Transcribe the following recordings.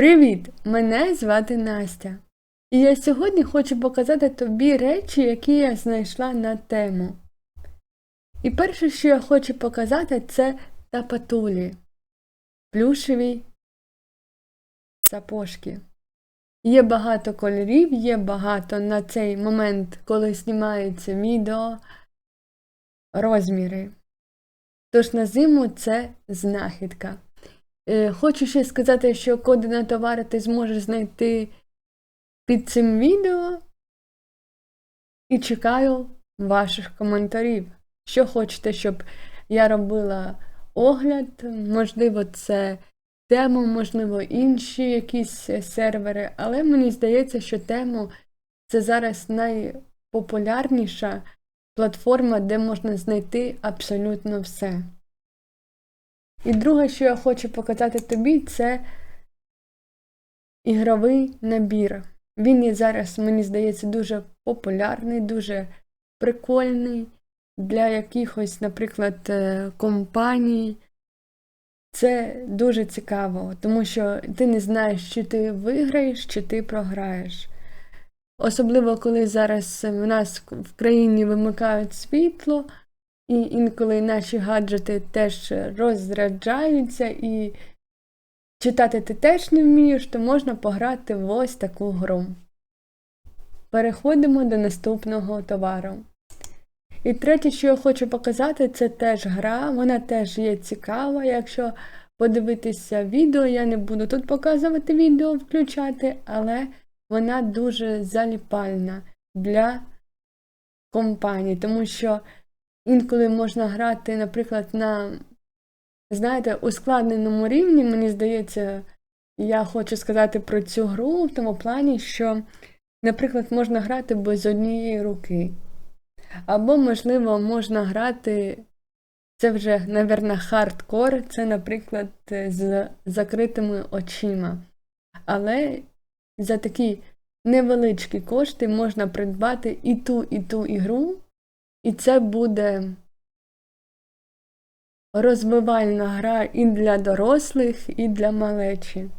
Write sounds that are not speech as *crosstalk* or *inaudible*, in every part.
Привіт! Мене звати Настя. І я сьогодні хочу показати тобі речі, які я знайшла на тему. І перше, що я хочу показати, це тапатулі. Плюшеві сапожки. Є багато кольорів, є багато на цей момент, коли знімається відео, розміри. Тож на зиму це знахідка. Е, Хочу ще сказати, що коди на товари ти зможеш знайти під цим відео. І чекаю ваших коментарів. Що хочете, щоб я робила огляд, можливо, це тему, можливо, інші якісь сервери, але мені здається, що тему це зараз найпопулярніша платформа, де можна знайти абсолютно все. І друге, що я хочу показати тобі, це ігровий набір. Він є зараз, мені здається, дуже популярний, дуже прикольний для якихось, наприклад, е, компаній. Це дуже цікаво, тому що ти не знаєш, чи ти виграєш, чи ти програєш. Особливо, коли зараз в нас в країні вимикають світло, і інколи наші гаджети теж розряджаються, і читати ти теж не вмієш, то можна пограти в ось таку гру. Переходимо до наступного товару. І третє, що я хочу показати, це теж гра, вона теж є цікава. Якщо подивитися відео, я не буду тут показувати відео, включати, але вона дуже заліпальна для компанії, тому що інколи можна грати, наприклад, на, знаєте, ускладненому рівні, мені здається, я хочу сказати про цю гру в тому плані, що, наприклад, можна грати без однієї руки. Або, можливо, можна грати, це вже, напевно, хардкор, це, наприклад, з закритими очима. Але за такі невеличкі кошти можна придбати і ту, і ту ігру, і це буде розвивальна гра і для дорослих, і для малечі.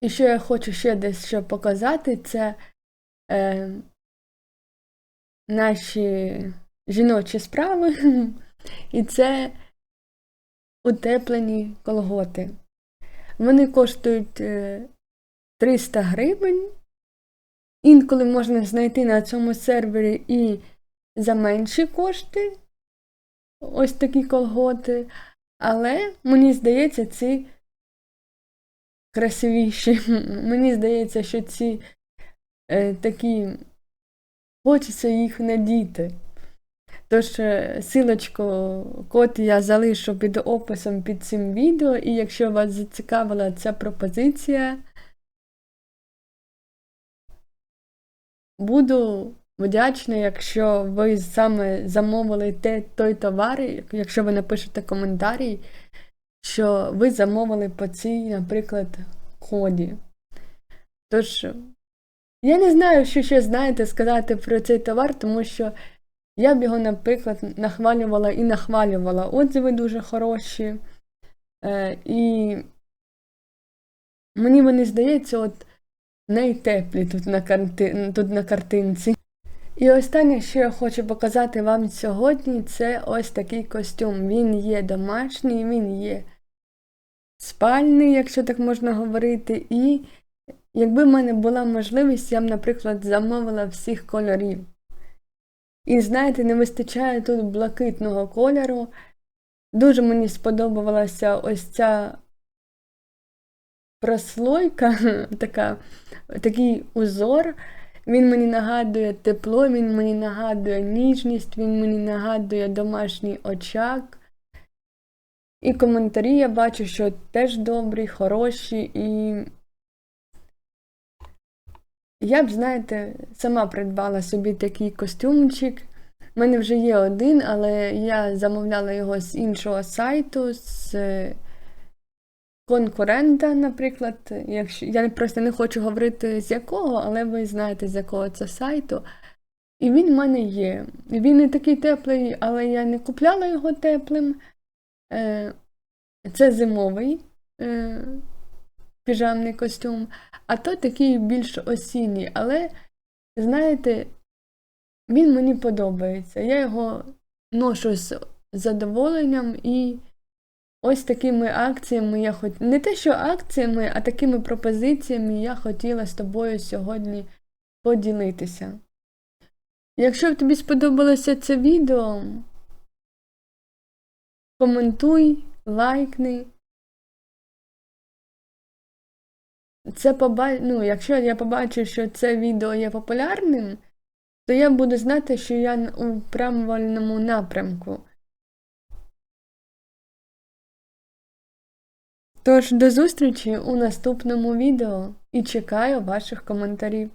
І що я хочу ще дещо показати, це е, наші жіночі справи, *laughs* і це утеплені колготи. Вони коштують 300 гривень. Інколи можна знайти на цьому сервері і за менші кошти ось такі колготи. Але мені здається, ці красивіші. *laughs* Мені здається, що ці е, такі хочеться їх надіти. Тож, е, силочку, код я залишу під описом під цим відео, і якщо вас зацікавила ця пропозиція, буду вдячна, якщо ви саме замовили те, той товар, якщо ви напишете коментарі, що ви замовили по цій, наприклад, коді. Тож, я не знаю, що ще знаєте сказати про цей товар, тому що я б його, наприклад, нахвалювала і нахвалювала. Отзиви дуже хороші. Е, І мені вони здається, от найтеплі тут на, карти... тут на картинці. І останнє, що я хочу показати вам сьогодні, це ось такий костюм. Він є домашній, він є спальний, якщо так можна говорити. І якби в мене була можливість, я б, наприклад, замовила всіх кольорів. І знаєте, не вистачає тут блакитного кольору. Дуже мені сподобалася ось ця прослойка, *laughs* така, такий узор. Він мені нагадує тепло, він мені нагадує ніжність, він мені нагадує домашній очак. І коментарі я бачу, що теж добрі, хороші, і я б, знаєте, сама придбала собі такий костюмчик. У мене вже є один, але я замовляла його з іншого сайту, з конкурента, наприклад. Якщо Я просто не хочу говорити з якого, але ви знаєте, з якого це сайту. І він в мене є. Він не такий теплий, але я не купляла його теплим. Е, це зимовий е, піжамний костюм, а то такий більш осінній. Але, знаєте, він мені подобається. Я його ношу з задоволенням і ось такими акціями я хоч... Не те, що акціями, а такими пропозиціями я хотіла з тобою сьогодні поділитися. Якщо тобі сподобалося це відео, коментуй, лайкни. Це поба... ну, якщо я побачу, що це відео є популярним, то я буду знати, що я у правильному напрямку. Тож до зустрічі у наступному відео і чекаю ваших коментарів.